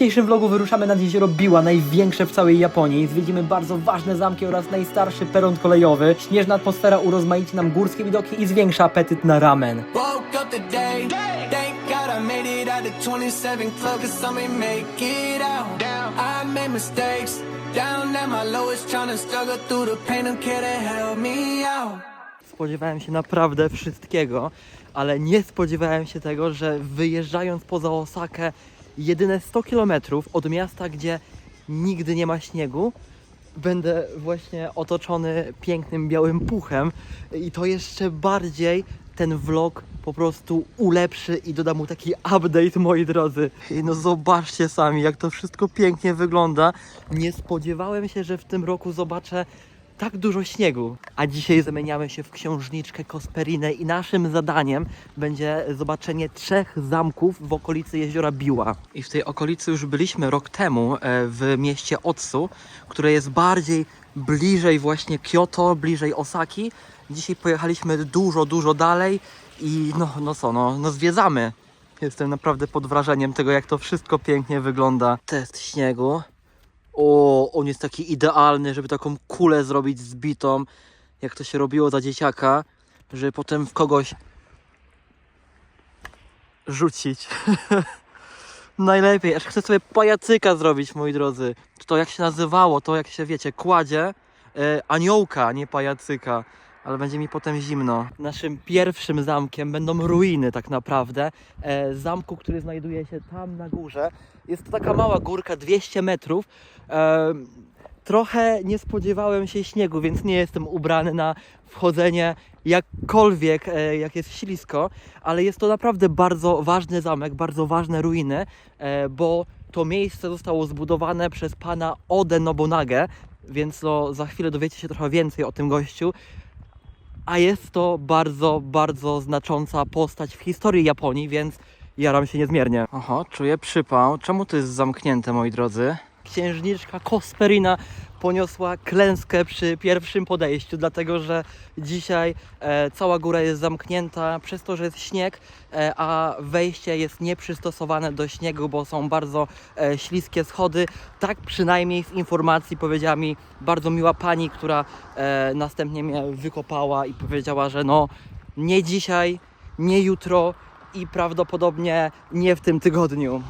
dzisiejszym vlogu wyruszamy nad jezioro Biła, największe w całej Japonii. Zwiedzimy bardzo ważne zamki oraz najstarszy peron kolejowy. Śnieżna atmosfera urozmaici nam górskie widoki i zwiększa apetyt na ramen. Woke up today, thank God I made it out of 27 club, cause some may make it out. I made mistakes, down at my lowest, trying to struggle through the pain, don't care to help me out. Spodziewałem się naprawdę wszystkiego, ale nie spodziewałem się tego, że wyjeżdżając poza Osakę jedyne 100 km od miasta, gdzie nigdy nie ma śniegu, będę właśnie otoczony pięknym białym puchem i to jeszcze bardziej ten vlog po prostu ulepszy i doda mu taki update, moi drodzy. No zobaczcie sami, jak to wszystko pięknie wygląda. Nie spodziewałem się, że w tym roku zobaczę tak dużo śniegu. A dzisiaj zamieniamy się w księżniczkę Kosperinę i naszym zadaniem będzie zobaczenie trzech zamków w okolicy jeziora Biła. I w tej okolicy już byliśmy rok temu e, w mieście Otsu, które jest bardziej bliżej właśnie Kyoto, bliżej Osaki. Dzisiaj pojechaliśmy dużo, dużo dalej i no, no co, no, no zwiedzamy. Jestem naprawdę pod wrażeniem tego, jak to wszystko pięknie wygląda. Test śniegu. O, on jest taki idealny, żeby taką kulę zrobić zbitą, jak to się robiło za dzieciaka, żeby potem w kogoś rzucić. Najlepiej, aż chcę sobie pajacyka zrobić, moi drodzy. To jak się nazywało, to jak się wiecie, kładzie e, aniołka, nie pajacyka. Ale będzie mi potem zimno. Naszym pierwszym zamkiem będą ruiny tak naprawdę. E, zamku, który znajduje się tam na górze. Jest to taka mała górka, 200 metrów. E, trochę nie spodziewałem się śniegu, więc nie jestem ubrany na wchodzenie jakkolwiek, e, jak jest ślisko, ale jest to naprawdę bardzo ważny zamek, bardzo ważne ruiny, e, bo to miejsce zostało zbudowane przez pana Ode Nobunagę, więc no, za chwilę dowiecie się trochę więcej o tym gościu. A jest to bardzo, bardzo znacząca postać w historii Japonii, więc jaram się niezmiernie. Oho, czuję przypał. Czemu to jest zamknięte, moi drodzy? Księżniczka Kosperina poniosła klęskę przy pierwszym podejściu, dlatego że dzisiaj e, cała góra jest zamknięta przez to, że jest śnieg, e, a wejście jest nieprzystosowane do śniegu, bo są bardzo e, śliskie schody. Tak przynajmniej z informacji powiedziała mi bardzo miła pani, która e, następnie mnie wykopała i powiedziała, że no nie dzisiaj, nie jutro i prawdopodobnie nie w tym tygodniu.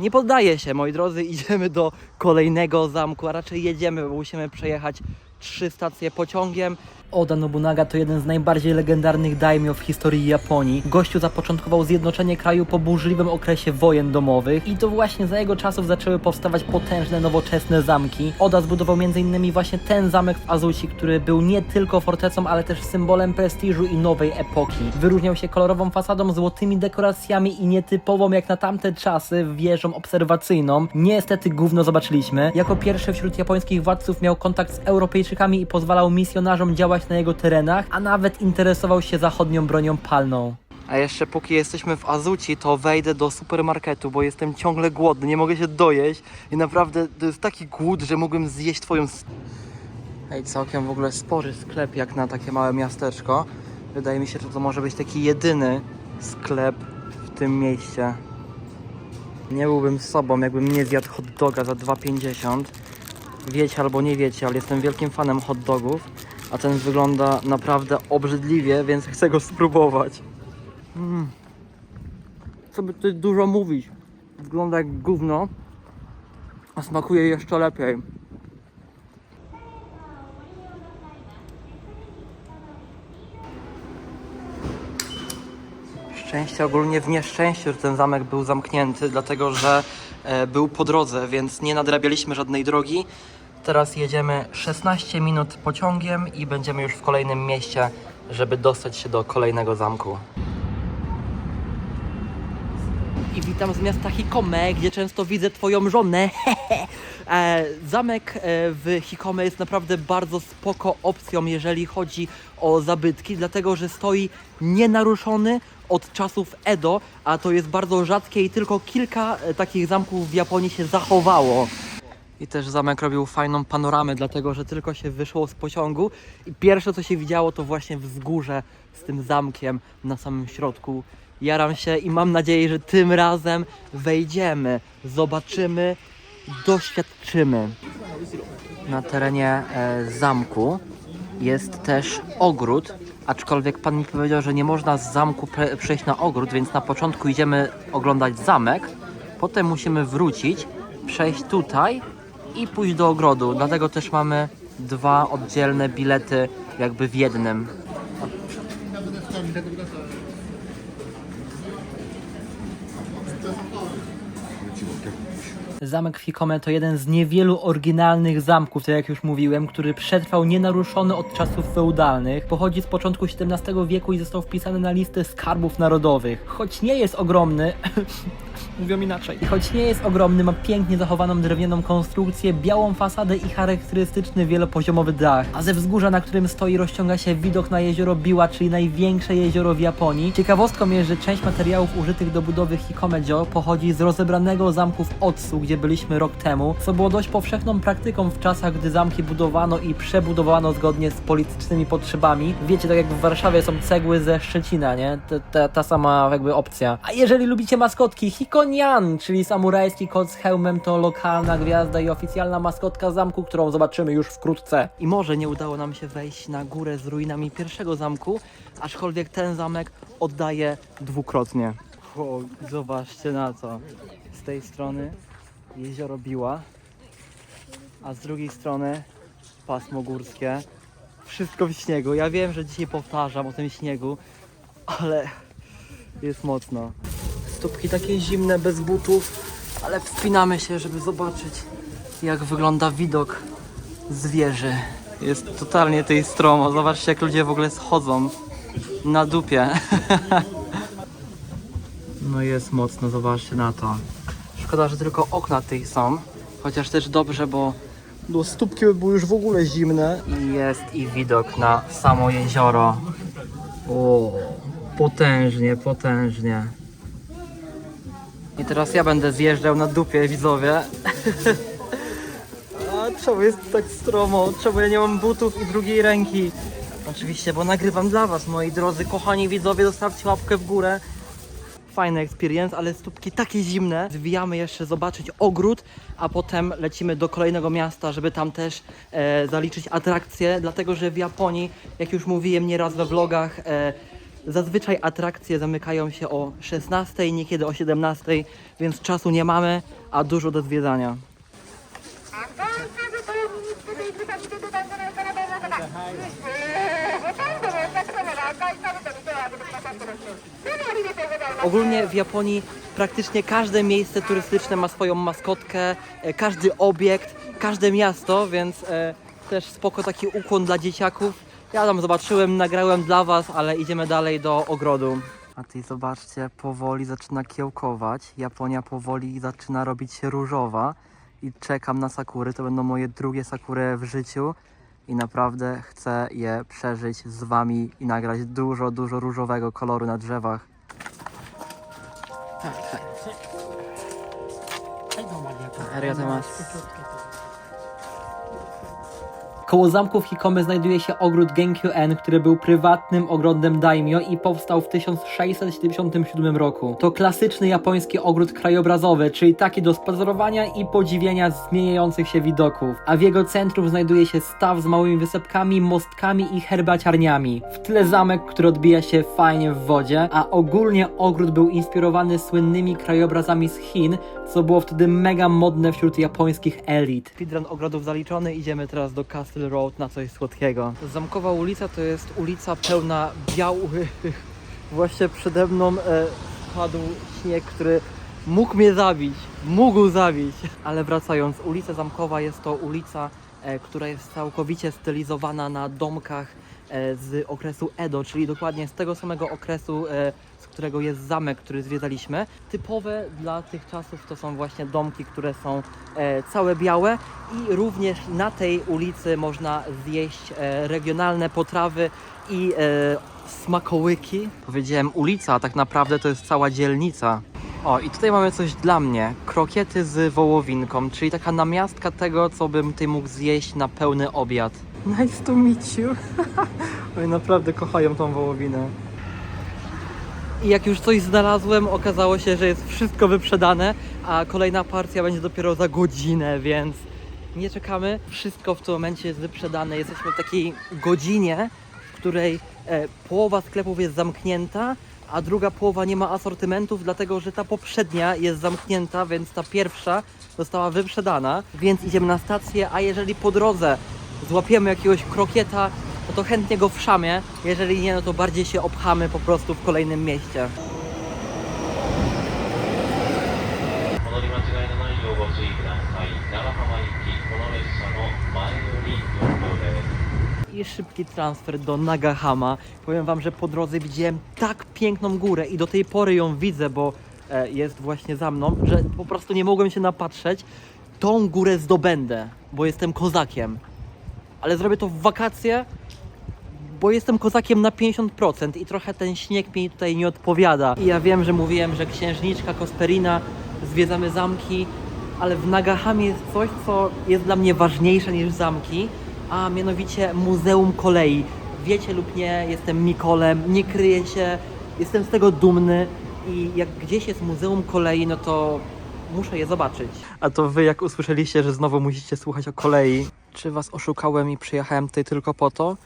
Nie poddaję się, moi drodzy, idziemy do kolejnego zamku, a raczej jedziemy, bo musimy przejechać trzy stacje pociągiem. Oda Nobunaga to jeden z najbardziej legendarnych daimyo w historii Japonii. Gościu zapoczątkował zjednoczenie kraju po burzliwym okresie wojen domowych i to właśnie za jego czasów zaczęły powstawać potężne, nowoczesne zamki. Oda zbudował m.in. właśnie ten zamek w Azuci, który był nie tylko fortecą, ale też symbolem prestiżu i nowej epoki. Wyróżniał się kolorową fasadą, złotymi dekoracjami i nietypową jak na tamte czasy wieżą obserwacyjną. Niestety gówno zobaczyliśmy. Jako pierwszy wśród japońskich władców miał kontakt z Europejczykami i pozwalał misjonarzom działać na jego terenach, a nawet interesował się zachodnią bronią palną. A jeszcze póki jesteśmy w Azuci, to wejdę do supermarketu, bo jestem ciągle głodny, nie mogę się dojeść i naprawdę to jest taki głód, że mógłbym zjeść twoją... s- Ej, całkiem w ogóle spory sklep jak na takie małe miasteczko. Wydaje mi się, że to może być taki jedyny sklep w tym mieście. Nie byłbym sobą, jakbym nie zjadł hot doga za 2,50. Wiecie albo nie wiecie, ale jestem wielkim fanem hot dogów, a ten wygląda naprawdę obrzydliwie, więc chcę go spróbować. Mm. Co by tutaj dużo mówić? Wygląda jak gówno, a smakuje jeszcze lepiej. Szczęście ogólnie w nieszczęściu, że ten zamek był zamknięty, dlatego że e, był po drodze, więc nie nadrabialiśmy żadnej drogi. Teraz jedziemy 16 minut pociągiem i będziemy już w kolejnym mieście, żeby dostać się do kolejnego zamku. I witam z miasta Hikome, gdzie często widzę twoją żonę. E, Zamek e, w Hikome jest naprawdę bardzo spoko opcją, jeżeli chodzi o zabytki, dlatego że stoi nienaruszony od czasów Edo, a to jest bardzo rzadkie i tylko kilka e, takich zamków w Japonii się zachowało. I też zamek robił fajną panoramę, dlatego że tylko się wyszło z pociągu. I pierwsze co się widziało to właśnie wzgórze z tym zamkiem na samym środku. Jaram się i mam nadzieję, że tym razem wejdziemy, zobaczymy, doświadczymy. Na terenie e, zamku jest też ogród, aczkolwiek pan mi powiedział, że nie można z zamku przejść na ogród, więc na początku idziemy oglądać zamek, potem musimy wrócić, przejść tutaj i pójść do ogrodu. Dlatego też mamy dwa oddzielne bilety jakby w jednym. Zamek Fikome to jeden z niewielu oryginalnych zamków, tak jak już mówiłem, który przetrwał nienaruszony od czasów feudalnych. Pochodzi z początku XVII wieku i został wpisany na listę skarbów narodowych. Choć nie jest ogromny, mówią inaczej. Choć nie jest ogromny, ma pięknie zachowaną drewnianą konstrukcję, białą fasadę i charakterystyczny wielopoziomowy dach. A ze wzgórza, na którym stoi, rozciąga się widok na jezioro Biła, czyli największe jezioro w Japonii. Ciekawostką jest, że część materiałów użytych do budowy Hikomejo pochodzi z rozebranego zamku w Otsu, gdzie byliśmy rok temu, co było dość powszechną praktyką w czasach, gdy zamki budowano i przebudowano zgodnie z politycznymi potrzebami. Wiecie, tak jak w Warszawie są cegły ze Szczecina, nie? Ta, ta, ta sama jakby opcja. A jeżeli lubicie maskotki, Hikonian, czyli samurajski kot z hełmem, to lokalna gwiazda i oficjalna maskotka zamku, którą zobaczymy już wkrótce. I może nie udało nam się wejść na górę z ruinami pierwszego zamku, aczkolwiek ten zamek oddaje dwukrotnie. Zobaczcie na to. Z tej strony jezioro Biła, a z drugiej strony pasmo górskie. Wszystko w śniegu. Ja wiem, że dzisiaj powtarzam o tym śniegu, ale jest mocno. Stópki takie zimne, bez butów, ale wspinamy się, żeby zobaczyć, jak wygląda widok z wieży. Jest totalnie tej stromo. Zobaczcie, jak ludzie w ogóle schodzą na dupie. No jest mocno, zobaczcie na to. Szkoda, że tylko okna tej są. Chociaż też dobrze, bo no, stópki by były już w ogóle zimne. I jest i widok na samo jezioro. O, potężnie, potężnie. I teraz ja będę zjeżdżał na dupie, widzowie. A czemu jest tak stromo? Czemu ja nie mam butów i drugiej ręki? Oczywiście, bo nagrywam dla was, moi drodzy, kochani widzowie, zostawcie łapkę w górę fajny experience, ale stópki takie zimne. Zwijamy jeszcze zobaczyć ogród, a potem lecimy do kolejnego miasta, żeby tam też e, zaliczyć atrakcje, dlatego że w Japonii, jak już mówiłem nieraz we vlogach, e, zazwyczaj atrakcje zamykają się o 16, niekiedy o 17, więc czasu nie mamy, a dużo do zwiedzania. Ogólnie w Japonii praktycznie każde miejsce turystyczne ma swoją maskotkę, e, każdy obiekt, każde miasto, więc e, też spoko taki ukłon dla dzieciaków. Ja tam zobaczyłem, nagrałem dla Was, ale idziemy dalej do ogrodu. A ty zobaczcie, powoli zaczyna kiełkować. Japonia powoli zaczyna robić się różowa i czekam na sakury. To będą moje drugie sakury w życiu i naprawdę chcę je przeżyć z Wami i nagrać dużo, dużo różowego koloru na drzewach. Koło zamków Hikome znajduje się ogród Genkyu-en, który był prywatnym ogrodem daimyo i powstał w 1677 roku. To klasyczny japoński ogród krajobrazowy, czyli taki do spacerowania i podziwiania zmieniających się widoków. A w jego centrum znajduje się staw z małymi wysepkami, mostkami i herbaciarniami. W tle zamek, który odbija się fajnie w wodzie, a ogólnie ogród był inspirowany słynnymi krajobrazami z Chin, co było wtedy mega modne wśród japońskich elit. Speedrun ogrodów zaliczony, idziemy teraz do Castle Road na coś słodkiego. Zamkowa ulica to jest ulica pełna białych. Właśnie przede mną e, padł śnieg, który mógł mnie zabić, mógł zabić. Ale wracając, ulica Zamkowa jest to ulica, e, która jest całkowicie stylizowana na domkach z okresu Edo, czyli dokładnie z tego samego okresu, e, z którego jest zamek, który zwiedzaliśmy. Typowe dla tych czasów to są właśnie domki, które są e, całe białe i również na tej ulicy można zjeść e, regionalne potrawy i e, smakołyki. Powiedziałem ulica, a tak naprawdę to jest cała dzielnica. O, i tutaj mamy coś dla mnie. Krokiety z wołowinką, czyli taka namiastka tego, co bym tutaj mógł zjeść na pełny obiad. Nice to meet you. Oni naprawdę kochają tą wołowinę. I jak już coś znalazłem, okazało się, że jest wszystko wyprzedane, a kolejna partia będzie dopiero za godzinę, więc nie czekamy. Wszystko w tym momencie jest wyprzedane. Jesteśmy w takiej godzinie, w której e, połowa sklepów jest zamknięta, a druga połowa nie ma asortymentów, dlatego że ta poprzednia jest zamknięta, więc ta pierwsza została wyprzedana. Więc idziemy na stację, a jeżeli po drodze złapiemy jakiegoś krokieta, no to chętnie go wszamie, Jeżeli nie, no to bardziej się obchamy po prostu w kolejnym mieście. I szybki transfer do Nagahama. Powiem Wam, że po drodze widziałem tak piękną górę i do tej pory ją widzę, bo e, jest właśnie za mną, że po prostu nie mogłem się napatrzeć. Tą górę zdobędę, bo jestem kozakiem. Ale zrobię to w wakacje, bo jestem kozakiem na 50% i trochę ten śnieg mi tutaj nie odpowiada. I ja wiem, że mówiłem, że księżniczka Kosperina, zwiedzamy zamki, ale w Nagahamie jest coś, co jest dla mnie ważniejsze niż zamki, a mianowicie Muzeum Kolei. Wiecie lub nie, jestem Mikolem, nie kryję się, jestem z tego dumny i jak gdzieś jest Muzeum Kolei, no to muszę je zobaczyć. A to wy, jak usłyszeliście, że znowu musicie słuchać o kolei, czy was oszukałem i przyjechałem tutaj tylko po to?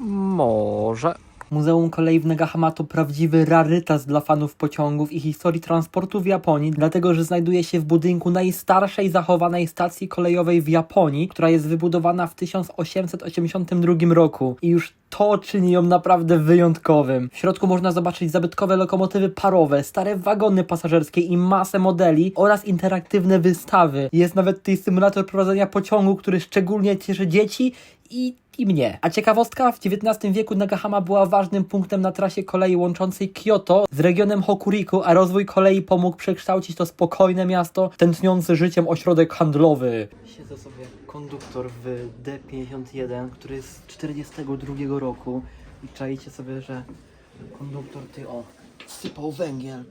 Może. Muzeum Kolei w Nagahama to prawdziwy rarytas dla fanów pociągów i historii transportu w Japonii, dlatego że znajduje się w budynku najstarszej zachowanej stacji kolejowej w Japonii, która jest wybudowana w 1882 roku. I już to czyni ją naprawdę wyjątkowym. W środku można zobaczyć zabytkowe lokomotywy parowe, stare wagony pasażerskie i masę modeli oraz interaktywne wystawy. Jest nawet tutaj symulator prowadzenia pociągu, który szczególnie cieszy dzieci i, i mnie. A ciekawostka, w XIX wieku Nagahama była ważnym punktem na trasie kolei łączącej Kyoto z regionem Hokuriku, a rozwój kolei pomógł przekształcić to spokojne miasto, tętniący życiem ośrodek handlowy. Siedzę sobie konduktor w D51, który jest z 42 roku i czajcie sobie, że konduktor ty o, sypał węgiel.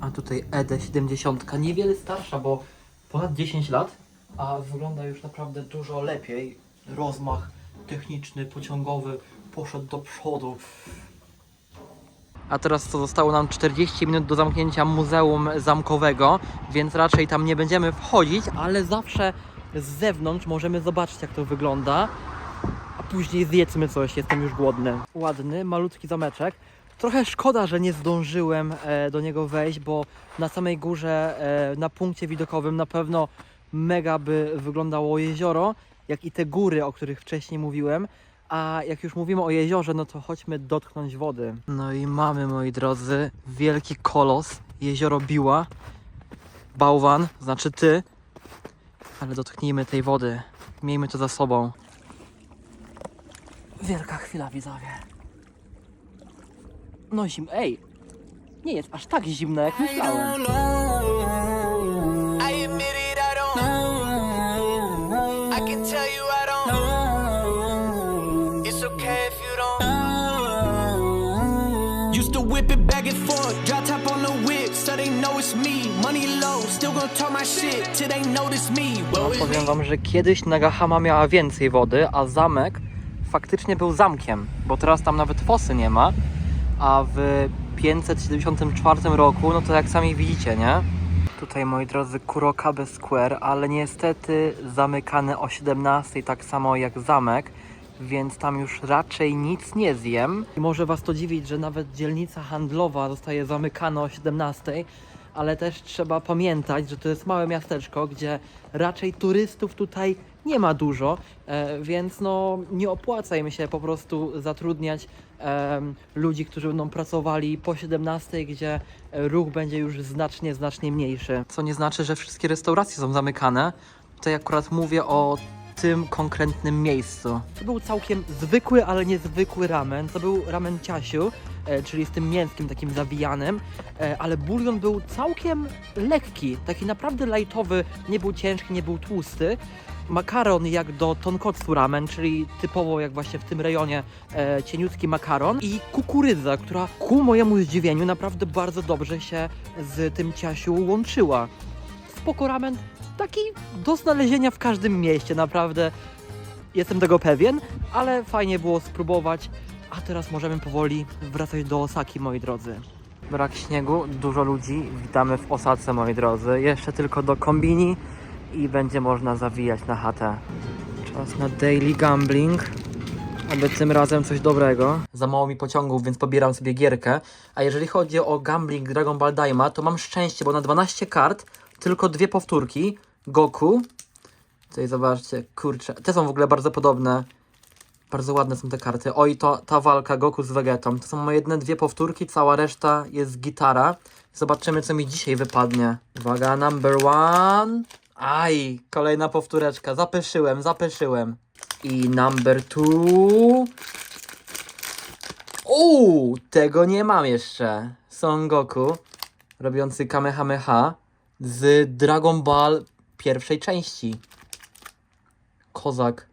A tutaj E ED70, niewiele starsza, bo ponad 10 lat, a wygląda już naprawdę dużo lepiej. Rozmach techniczny, pociągowy poszedł do przodu. A teraz to zostało nam 40 minut do zamknięcia Muzeum Zamkowego, więc raczej tam nie będziemy wchodzić, ale zawsze z zewnątrz możemy zobaczyć jak to wygląda, a później zjedzmy coś, jestem już głodny. Ładny, malutki zameczek. Trochę szkoda, że nie zdążyłem e, do niego wejść, bo na samej górze, e, na punkcie widokowym na pewno mega by wyglądało jezioro, jak i te góry, o których wcześniej mówiłem. A jak już mówimy o jeziorze, no to chodźmy dotknąć wody. No i mamy, moi drodzy, wielki kolos, jezioro Biła. Bałwan, znaczy ty. Ale dotknijmy tej wody. Miejmy to za sobą. Wielka chwila, widzowie. No zim, ej. Nie jest aż tak zimno, jak myślałem. No, powiem wam, że kiedyś Nagahama miała więcej wody, a zamek faktycznie był zamkiem, bo teraz tam nawet fosy nie ma, a w 574 roku, no to jak sami widzicie, nie? Tutaj, moi drodzy, Kurokabe Square, ale niestety zamykane o 17, tak samo jak zamek, więc tam już raczej nic nie zjem. I może was to dziwić, że nawet dzielnica handlowa zostaje zamykana o 17, ale też trzeba pamiętać, że to jest małe miasteczko, gdzie raczej turystów tutaj nie ma dużo, e, więc no nie opłaca im się po prostu zatrudniać ludzi, którzy będą pracowali po 17, gdzie ruch będzie już znacznie, znacznie mniejszy. Co nie znaczy, że wszystkie restauracje są zamykane. Tutaj akurat mówię o tym konkretnym miejscu. To był całkiem zwykły, ale niezwykły ramen. To był ramen ciasiu, e, czyli z tym mięskiem takim zawijanym, e, ale bulion był całkiem lekki, taki naprawdę lightowy, nie był ciężki, nie był tłusty. Makaron jak do tonkotsu ramen, czyli typowo jak właśnie w tym rejonie e, cieniutki makaron i kukurydza, która ku mojemu zdziwieniu naprawdę bardzo dobrze się z tym ciasiu łączyła. Spoko ramen, taki do znalezienia w każdym mieście, naprawdę jestem tego pewien, ale fajnie było spróbować. A teraz możemy powoli wracać do Osaki, moi drodzy. Brak śniegu, dużo ludzi. Witamy w Osace, moi drodzy. Jeszcze tylko do kombini i będzie można zawijać na chatę. Czas na daily gambling. Aby tym razem coś dobrego. Za mało mi pociągów, więc pobieram sobie gierkę. A jeżeli chodzi o gambling Dragon Ball Daima, to mam szczęście, bo na 12 kart tylko dwie powtórki. Goku. Tutaj zobaczcie, kurczę. Te są w ogóle bardzo podobne. Bardzo ładne są te karty. Oj, to ta walka Goku z Vegetą. To są moje jedne dwie powtórki, cała reszta jest gitara. Zobaczymy, co mi dzisiaj wypadnie. Uwaga, number one. Aj, kolejna powtóreczka. Zapeszyłem, zapeszyłem. I number two. Uuu, tego nie mam jeszcze. Son Goku, robiący Kamehameha z Dragon Ball pierwszej części. Kozak.